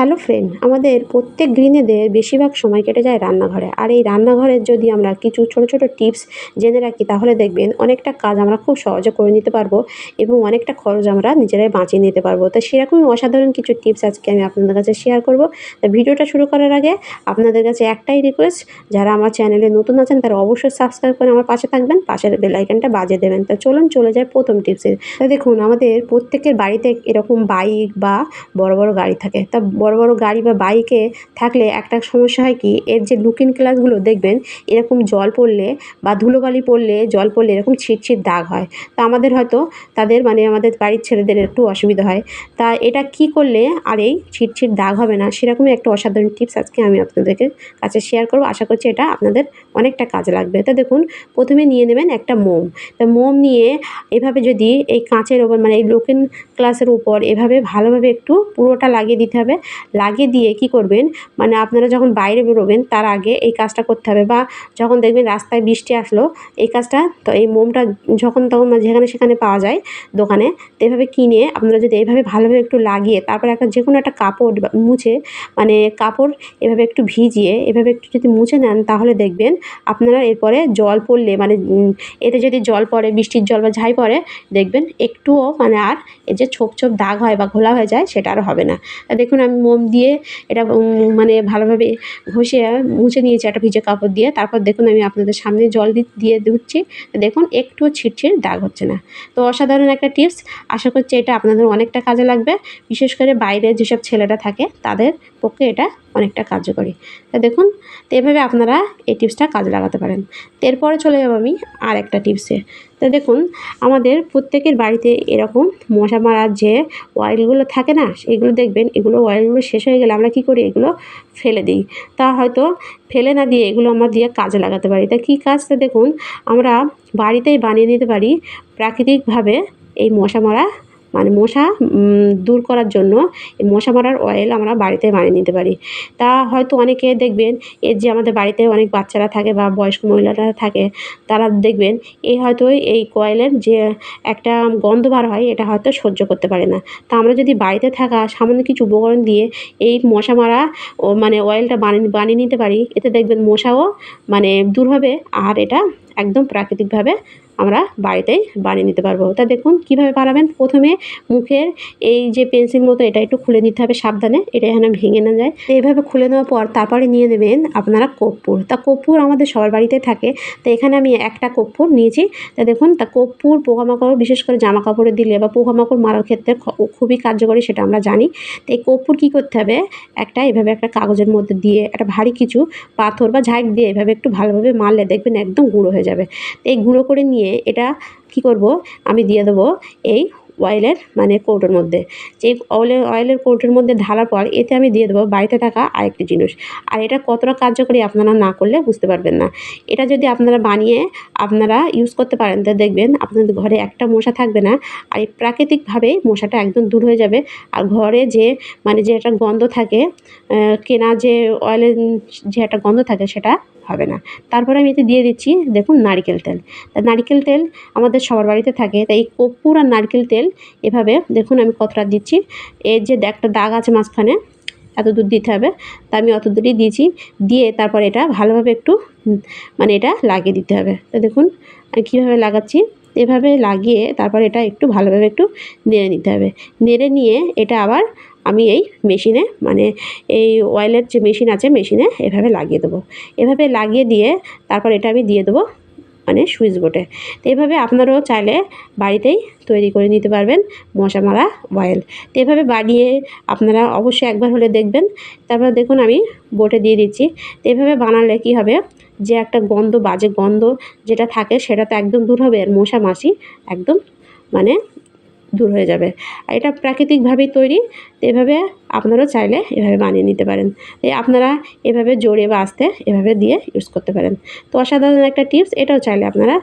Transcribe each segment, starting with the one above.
Hello friend আমাদের প্রত্যেক গৃহিণীদের বেশিরভাগ সময় কেটে যায় রান্নাঘরে। আর এই রান্নাঘরের যদি আমরা কিছু ছোটো ছোটো টিপস জেনে রাখি, তাহলে দেখবেন অনেকটা কাজ আমরা খুব সহজে করে নিতে পারব এবং অনেকটা খরচ আমরা নিজেরাই বাঁচিয়ে নিতে পারব। তো সেরকমই অসাধারণ কিছু টিপস আজকে আমি আপনাদের কাছে শেয়ার করব। তো ভিডিওটা শুরু করার আগে আপনাদের কাছে একটাই রিকোয়েস্ট যারা আমার চ্যানেলে নতুন আছেন, তারা অবশ্যই সাবস্ক্রাইব করে আমার পাশে থাকবেন, পাশের বেলাইকানটা বাজিয়ে দেবেন। তো চলুন, চলে যায় প্রথম টিপসে তো দেখুন, আমাদের প্রত্যেকের বাড়িতে এরকম বাইক বা বড় বড় গাড়ি থাকে। তা বড় বড় গাড়ি বা বাইকে থাকলে একটা সমস্যা হয় কি? এর যে লুকিং গ্লাসগুলো দেখবেন, এরকম জল পড়লে বা ধুলোবালি পড়লে জল পড়লে এরকম ছিটছিট দাগ হয়। তা আমাদের হয়তো তাদের মানে আমাদের বাড়ির ছেলেদের একটু অসুবিধা হয়। তা এটা কি করলে আর এই ছিটছিট দাগ হবে না? সেরকমই একটা অসাধারণ টিপস আজকে আমি আপনাদেরকে কাছে শেয়ার করব। আশা করছি এটা আপনাদের অনেকটা কাজে লাগবে। তো দেখুন, প্রথমে নিয়ে নেবেন একটা মোম। তা মোম নিয়ে এভাবে যদি এই কাঁচের ওপর মানে এই লুকিং ক্লাসের উপর এভাবে ভালোভাবে একটু পুরোটা লাগিয়ে দিতে হবে। লাগিয়ে দিয়ে কি করবেন? মানে আপনারা যখন বাইরে বেরোবেন, তার আগে এই কাজটা করতে হবে বা যখন দেখবেন রাস্তায় বৃষ্টি আসলো, এই কাজটা, তো এই মোমটা যখন তখন মানে যেখানে সেখানে পাওয়া যায় দোকানে, তো এভাবে কিনে আপনারা যদি এইভাবে ভালোভাবে একটু লাগিয়ে তারপরে একটা যে কোনো একটা কাপড় মুছে মানে কাপড় এভাবে একটু ভিজিয়ে, এভাবে একটু যদি মুছে নেন তাহলে দেখবেন আপনারা এরপরে জল পড়লে মানে এতে যদি জল পড়ে, বৃষ্টির জল বা ঝাই পড়ে, দেখবেন একটুও মানে আর এই যে ছোপ ছোপ দাগ হয় বা ঘোলা হয়ে যায়, সেটা আর হবে না। দেখুন আমি মোম দিয়ে এটা মানে ভালোভাবে ঘষে মুছে নিয়েছি একটা ভিজে কাপড় দিয়ে। তারপর দেখুন আমি আপনাদের সামনে জল দিয়ে দিচ্ছি। তো দেখুন একটুও ছিটছিট দাগ হচ্ছে না। তো অসাধারণ একটা টিপস। আশা করছি এটা আপনাদের অনেকটা কাজে লাগবে। বিশেষ করে বাইরে যেসব ছেলেরা থাকে, তাদের পক্ষে এটা অনেকটা কার্যকরী। তা দেখুন, তো এভাবে আপনারা এই টিপসটা কাজে লাগাতে পারেন। এরপরে চলে যাব আমি আর একটা টিপসে। তো দেখুন, আমাদের প্রত্যেকের বাড়িতে এরকম মশা মারার যে অয়েলগুলো থাকে না, এগুলো দেখবেন, এগুলো অয়েলগুলো শেষ হয়ে গেলে আমরা কি করি? এগুলো ফেলে দিই। তা হয়তো ফেলে না দিয়ে এগুলো আমরা দিয়ে কাজে লাগাতে পারি। তা কী কাজটা দেখুন, আমরা বাড়িতেই বানিয়ে নিতে পারি, প্রাকৃতিকভাবে এই মশা মারা মানে মশা দূর করার জন্য মশা মারার অয়েল আমরা বাড়িতে বানিয়ে নিতে পারি। তা হয়তো অনেকে দেখবেন এর যে আমাদের বাড়িতে অনেক বাচ্চারা থাকে বা বয়স্ক মহিলারা থাকে, তারা দেখবেন, এই হয়তো এই কয়েলের যে একটা গন্ধ বার হয়, এটা হয়তো সহ্য করতে পারে না। তা আমরা যদি বাড়িতে থাকা সামান্য কিছু উপকরণ দিয়ে এই মশা মারা মানে অয়েলটা বানিয়ে বানিয়ে নিতে পারি, এতে দেখবেন মশাও মানে দূর হবে, আর এটা একদম প্রাকৃতিকভাবে আমরা বাড়িতেই বানিয়ে নিতে পারব। তা দেখুন, কীভাবে বানাবেন? প্রথমে মুখের এই যে পেন্সিল মতো এটা একটু খুলে নিতে হবে সাবধানে, এটা এখানে ভেঙে না যায়। এইভাবে খুলে নেওয়ার পর তারপরে নিয়ে নেবেন আপনারা কর্পূর। তা কর্পূর আমাদের সবার বাড়িতে থাকে। তো এখানে আমি একটা কর্পূর নিয়েছি। তা দেখুন, তা কর্পূর পোকামাকড়, বিশেষ করে জামা কাপড়ে দিলে বা পোকামাকড় মারার ক্ষেত্রে খুবই কার্যকরী, সেটা আমরা জানি। তো এই কর্পূর কী করতে হবে? একটা এভাবে একটা কাগজের মধ্যে দিয়ে, একটা ভারী কিছু পাথর বা ঝাঁক দিয়ে এভাবে একটু ভালোভাবে মারলে দেখবেন একদম গুঁড়ো হয়ে যাবে। তো এই গুঁড়ো করে নিয়ে এটা কি করব? আমি দিয়ে দেবো এই অয়েলের মানে কৌটোর মধ্যে। যে অয়েলের অয়েলের কৌটোর মধ্যে ঢালার পর এতে আমি দিয়ে দেবো বাড়িতে থাকা আরেকটি জিনিস। আর এটা কতটা কার্যকরী আপনারা না করলে বুঝতে পারবেন না। এটা যদি আপনারা বানিয়ে আপনারা ইউজ করতে পারেন, তো দেখবেন আপনাদের ঘরে একটা মশা থাকবে না। আর এই প্রাকৃতিকভাবেই মশাটা একদম দূর হয়ে যাবে। আর ঘরে যে মানে যে একটা গন্ধ থাকে কেনা যে অয়েলের যে একটা গন্ধ থাকে সেটা হবে না। তারপরে আমি এতে দিয়ে দিচ্ছি, দেখুন, নারকেল তেল। তা নারকেল তেল আমাদের সবার বাড়িতে থাকে, তাই এই কর্পূর আর নারকেল তেল এভাবে, দেখুন, আমি কতটা দিচ্ছি। এর যে একটা দাগ আছে মাঝখানে, এত দূর দিতে হবে। তা আমি অত দূরই দিয়েছি, দিয়ে তারপর এটা ভালোভাবে একটু মানে এটা লাগিয়ে দিতে হবে। তো দেখুন, আমি কীভাবে লাগাচ্ছি, এভাবে লাগিয়ে তারপর এটা একটু ভালোভাবে একটু নেড়ে নিতে হবে। নেড়ে নিয়ে এটা আবার আমি এই মেশিনে মানে এই অয়েলের যে মেশিন আছে মেশিনে এভাবে লাগিয়ে দেবো। এভাবে লাগিয়ে দিয়ে তারপর এটা আমি দিয়ে দেবো মানে সুইচ বোর্ডে। তো এভাবে আপনারাও চাইলে বাড়িতেই তৈরি করে নিতে পারবেন মশা মারা অয়েল তো এভাবে বানিয়ে আপনারা অবশ্যই একবার হলে দেখবেন। তারপর দেখুন আমি বোটে দিয়ে দিচ্ছি। তো এভাবে বানালে কী হবে? যে একটা গন্ধ, বাজে গন্ধ যেটা থাকে সেটা তো একদম দূর হবে। আর মশা মাছি একদম মানে দূর হয়ে যাবে। আর এটা প্রাকৃতিকভাবেই তৈরি, তো এভাবে আপনারাও চাইলে এভাবে বানিয়ে নিতে পারেন। এই আপনারা এভাবে জোরে বা আস্তে এভাবে দিয়ে ইউজ করতে পারেন। তো অসাধারণ একটা টিপস এটাও চাইলে আপনারা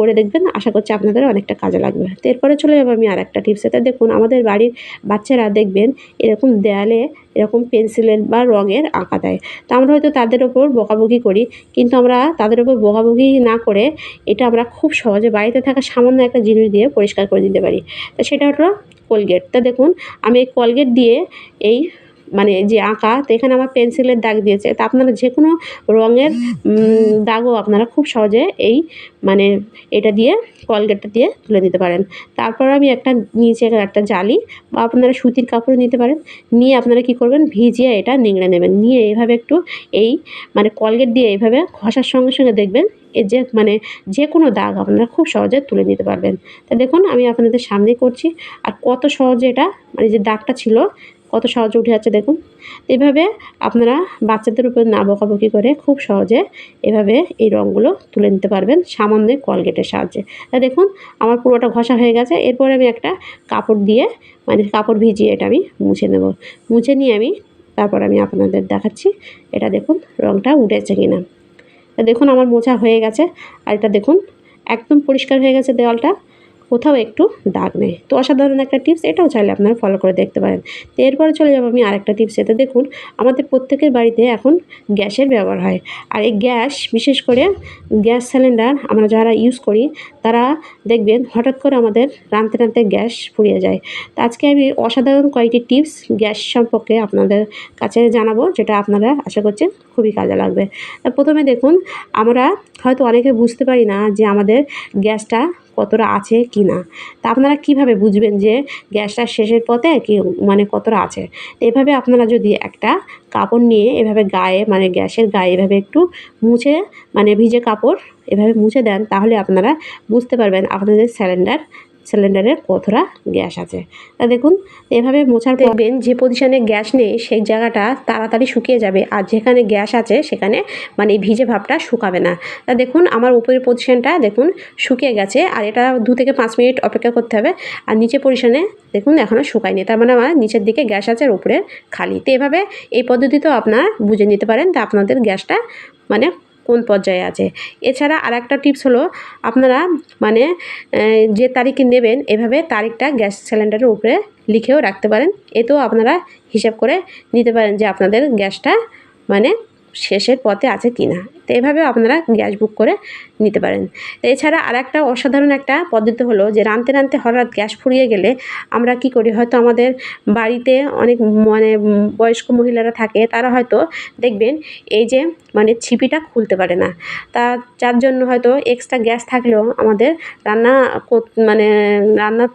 করে দেখবেন আশা করছি আপনাদের অনেকটা কাজে লাগবে। তো এরপরে চলে যাব আমি আর একটা টিপস এটা দেখুন, আমাদের বাড়ির বাচ্চারা দেখবেন এরকম দেয়ালে এরকম পেন্সিলের বা রঙের আঁকা দেয়। তো আমরা হয়তো তাদের ওপর বকাবকি করি, কিন্তু আমরা তাদের ওপর বকাবকি না করে এটা আমরা খুব সহজে বাড়িতে থাকা সামান্য একটা জিনিস দিয়ে পরিষ্কার করে দিতে পারি। তো সেটা হলো কোলগেট তা দেখুন, আমি এই কোলগেট দিয়ে এই মানে যে আঁকা, তো এখানে আমার পেন্সিলের দাগ দিয়েছে। তা আপনারা যে কোনো রঙের দাগও আপনারা খুব সহজে এই মানে এটা দিয়ে, কলগেটটা দিয়ে তুলে দিতে পারেন। তারপর আমি একটা নিচে একটা জালি বা আপনারা সুতির কাপড় নিতে পারেন। নিয়ে আপনারা কি করবেন? ভিজিয়ে এটা নিংড়ে নেবেন। নিয়ে এইভাবে একটু এই মানে কলগেট দিয়ে এইভাবে ঘষার সঙ্গে সঙ্গে দেখবেন এর যে মানে যে কোনো দাগ আপনারা খুব সহজে তুলে নিতে পারবেন। তা দেখুন, আমি আপনাদের সামনেই করছি। আর কত সহজে এটা মানে যে দাগটা ছিল কত সহজে উঠে যাচ্ছে দেখুন। এভাবে আপনারা বাচ্চাদের উপর না বকাবকি করে খুব সহজে এভাবে এই রঙগুলো তুলে নিতে পারবেন সামান্য কলগেটের সাহায্যে। তা দেখুন, আমার পুরোটা ঘষা হয়ে গেছে। এরপরে আমি একটা কাপড় দিয়ে মানে কাপড় ভিজিয়ে এটা আমি মুছে নেব। মুছে নিয়ে আমি তারপর আমি আপনাদের দেখাচ্ছি এটা দেখুন রঙটা উঠেছে কিনা। দেখুন, আমার মোছা হয়ে গেছে। আর এটা দেখুন, একদম পরিষ্কার হয়ে গেছে দেওয়ালটা। কোথাও একটু দাগ নেই। তো অসাধারণ একটা টিপস এটাও চাইলে আপনারা ফলো করে দেখতে পারেন। তো এরপরে চলে যাব আমি আরেকটা টিপস এতে দেখুন, আমাদের প্রত্যেকের বাড়িতে এখন গ্যাসের ব্যবহার হয়। আর এই গ্যাস, বিশেষ করে গ্যাস সিলিন্ডার আমরা যারা ইউজ করি, তারা দেখবেন হঠাৎ করে আমাদের রাঁধতে রাঁধতে গ্যাস ফুরিয়ে যায়। তো আজকে আমি অসাধারণ কয়েকটি টিপস গ্যাস সম্পর্কে আপনাদের কাছে জানাব, যেটা আপনারা আশা করছেন খুবই কাজে লাগবে। প্রথমে দেখুন, আমরা হয়তো অনেকে বুঝতে পারি না যে আমাদের গ্যাসটা কতটা আছে কি না। তা আপনারা কীভাবে বুঝবেন যে গ্যাসটা শেষের পথে কি মানে কতটা আছে? এভাবে আপনারা যদি একটা কাপড় নিয়ে এভাবে গায়ে মানে গ্যাসের গায়ে এভাবে একটু মুছে মানে ভিজে কাপড় এভাবে মুছে দেন, তাহলে আপনারা বুঝতে পারবেন আপনাদের সিলিন্ডার সিলিন্ডারের কতটা গ্যাস আছে। তা দেখুন, এভাবে মোছার দেখবেন যে পজিশনে গ্যাস নেই, সেই জায়গাটা তাড়াতাড়ি শুকিয়ে যাবে। আর যেখানে গ্যাস আছে, সেখানে মানে ভিজে ভাবটা শুকাবে না। তা দেখুন, আমার উপরের পজিশনটা দেখুন শুকিয়ে গেছে, আর এটা দু থেকে পাঁচ মিনিট অপেক্ষা করতে হবে। আর নিচে পজিশনে দেখুন এখনও শুকায়নি। তার মানে আমার নিচের দিকে গ্যাস আছে আর উপরে খালি। তো এভাবে এই পদ্ধতিতেও আপনারা বুঝে নিতে পারেন, তা আপনাদের গ্যাসটা মানে কোন পর্যায়ে আছে। এছাড়া আর একটা টিপস হলো, আপনারা মানে যে তারিখে নেবেন, এভাবে তারিখটা গ্যাস সিলিন্ডারের উপরে লিখেও রাখতে পারেন। এতেও আপনারা হিসাব করে নিতে পারেন যে আপনাদের গ্যাসটা মানে শেষের পথে আছে কি না। তো এভাবেও আপনারা গ্যাস বুক করে নিতে পারেন। এছাড়া আর একটা অসাধারণ একটা পদ্ধতি হলো যে রাঁধতে রাঁধতে হঠাৎ গ্যাস ফুরিয়ে গেলে আমরা কি করি, হয়তো আমাদের বাড়িতে অনেক মানে বয়স্ক মহিলারা থাকে, তারা হয়তো দেখবেন এই যে মানে ছিপিটা খুলতে পারে না। তা যার জন্য হয়তো এক্সট্রা গ্যাস থাকলেও আমাদের রান্না মানে রান্না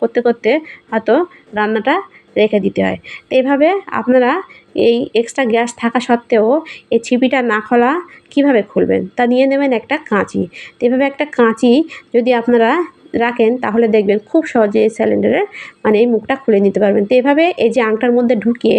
করতে করতে হয়তো রান্নাটা রেখে দিতে হয়। তো এভাবে আপনারা এই এক্সট্রা গ্যাস থাকা সত্ত্বেও এই ছিপিটা না খোলা কীভাবে খুলবেন? তা নিয়ে নেবেন একটা কাঁচি। তো এভাবে একটা কাঁচি যদি আপনারা রাখেন, তাহলে দেখবেন খুব সহজে এই সিলিন্ডারের মানে এই মুখটা খুলে নিতে পারবেন। তো এভাবে এই যে আংটার মধ্যে ঢুকিয়ে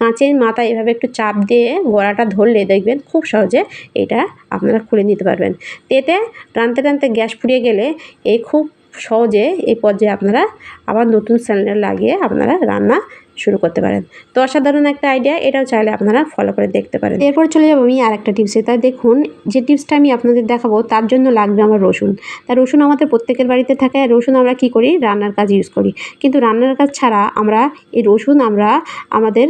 কাঁচের মাথায় এভাবে একটু চাপ দিয়ে গোড়াটা ধরলে দেখবেন খুব সহজে এটা আপনারা খুলে নিতে পারবেন। তো এতে টানতে টানতে গ্যাস ফুরিয়ে গেলে এই খুব সহজে এই পর্যায়ে আপনারা আবার নতুন সিলিন্ডার লাগিয়ে আপনারা রান্না শুরু করতে পারেন। তো অসাধারণ একটা আইডিয়া এটাও চাইলে আপনারা ফলো করে দেখতে পারেন। এরপর চলে যাব আমি আর একটা টিপসে তা দেখুন, যে টিপসটা আমি আপনাদের দেখাবো, তার জন্য লাগবে আমার রসুন। তা রসুন আমাদের প্রত্যেকের বাড়িতে থাকে, আর রসুন আমরা কি করি? রান্নার কাজ ইউজ করি। কিন্তু রান্নার কাজ ছাড়া আমরা এই রসুন আমরা আমাদের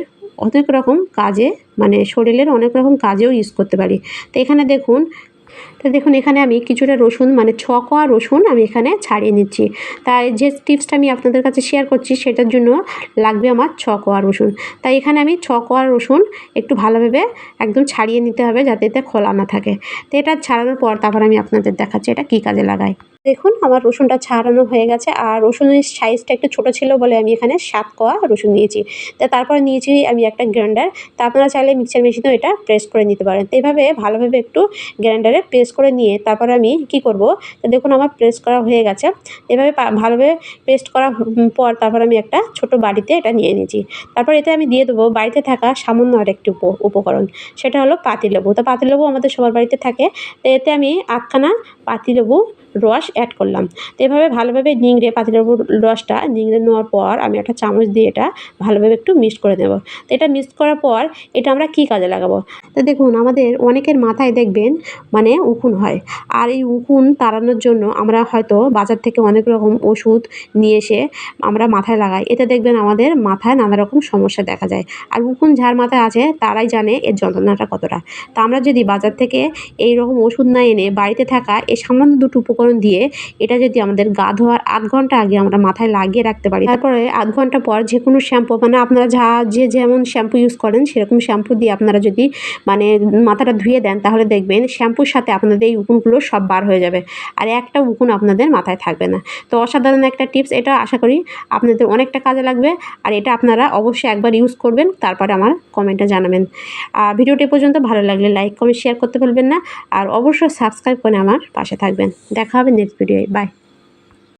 অনেক রকম কাজে মানে শরীরের অনেক রকম কাজেও ইউজ করতে পারি। তো এখানে দেখুন তো দেখুন, এখানে আমি কিছুটা রসুন মানে ছ কোয়া রসুন আমি এখানে ছাড়িয়ে নিচ্ছি। তাই যে টিপসটা আমি আপনাদের কাছে শেয়ার করছি, সেটার জন্য লাগবে আমার ছ কোয়া রসুন। তাই এখানে আমি ছ কোয়া রসুন একটু ভালোভাবে একদম ছাড়িয়ে নিতে হবে যাতে এতে খোলা না থাকে। তো এটা ছাড়ানোর পর তারপর আমি আপনাদের দেখাচ্ছি এটা কী কাজে লাগাই দেখুন, আমার রসুনটা ছাড়ানো হয়ে গেছে, আর রসুনের সাইজটা একটু ছোটো ছিল বলে আমি এখানে সাত কোয়া রসুন নিয়েছি। তা তারপরে নিয়েছি আমি একটা গ্রাইন্ডার তা আপনারা চাইলে মিক্সার মেশিনেও এটা প্রেস করে নিতে পারেন। তো এভাবে ভালোভাবে একটু গ্রাইন্ডারে প্রেস করে নিয়ে তারপরে আমি কি করব? দেখুন আমার প্রেস করা হয়ে গেছে। এভাবে ভালোভাবে পেস্ট করা পর তারপর আমি একটা ছোট বাড়িতে এটা নিয়ে নিয়েছি। তারপর এতে আমি দিয়ে দেবো বাড়িতে থাকা সামান্য আরেকটি উপ, উপকরণ। সেটা হলো পাতিলেবু। তো পাতিলেবু আমাদের সবার বাড়িতে থাকে। এতে আমি আটখানা পাতিলেবু রস অ্যাড করলাম। তো এভাবে ভালোভাবে নিংড়ে পাতিলেবুর রসটা নিংড়ে নেওয়ার পর আমি একটা চামচ দিয়ে এটা ভালোভাবে একটু মিক্স করে নেব। তো এটা মিক্স করার পর এটা আমরা কী কাজে লাগাবো? তো দেখুন, আমাদের অনেকের মাথায় দেখবেন মানে উকুন হয়। আর এই উকুন তাড়ানোর জন্য আমরা হয়তো বাজার থেকে অনেক রকম ওষুধ নিয়ে এসে আমরা মাথায় লাগাই। এতে দেখবেন আমাদের মাথায় নানা রকম সমস্যা দেখা যায়। আর উকুন যার মাথায় আছে, তারাই জানে এর যন্ত্রণাটা কতটা। তা আমরা যদি বাজার থেকে এই রকম ওষুধ না এনে বাড়িতে থাকা এই সামান্য দুটো উপকরণ উপকরণ দিয়ে এটা যদি আমাদের গা ধোয়ার আধ ঘণ্টা আগে আমরা মাথায় লাগিয়ে রাখতে পারি, তারপরে আধ ঘণ্টা পর যে কোনো শ্যাম্পু মানে আপনারা যা, যে যেমন শ্যাম্পু ইউজ করেন সেরকম শ্যাম্পু দিয়ে আপনারা যদি মানে মাথাটা ধুয়ে দেন তাহলে দেখবেন শ্যাম্পুর সাথে আপনাদের এই উকুনগুলো সব বার হয়ে যাবে। আর একটা উকুন আপনাদের মাথায় থাকবে না। তো অসাধারণ একটা টিপস এটা আশা করি আপনাদের অনেকটা কাজে লাগবে। আর এটা আপনারা অবশ্যই একবার ইউজ করবেন, তারপরে আমার কমেন্টে জানাবেন। ভিডিওটি পর্যন্ত ভালো লাগলে লাইক কমেন্ট শেয়ার করতে ভুলবেন না। আর অবশ্যই সাবস্ক্রাইব করে আমার পাশে থাকবেন। দেখা হবে নেক্সট ভিডিওয়ে বাই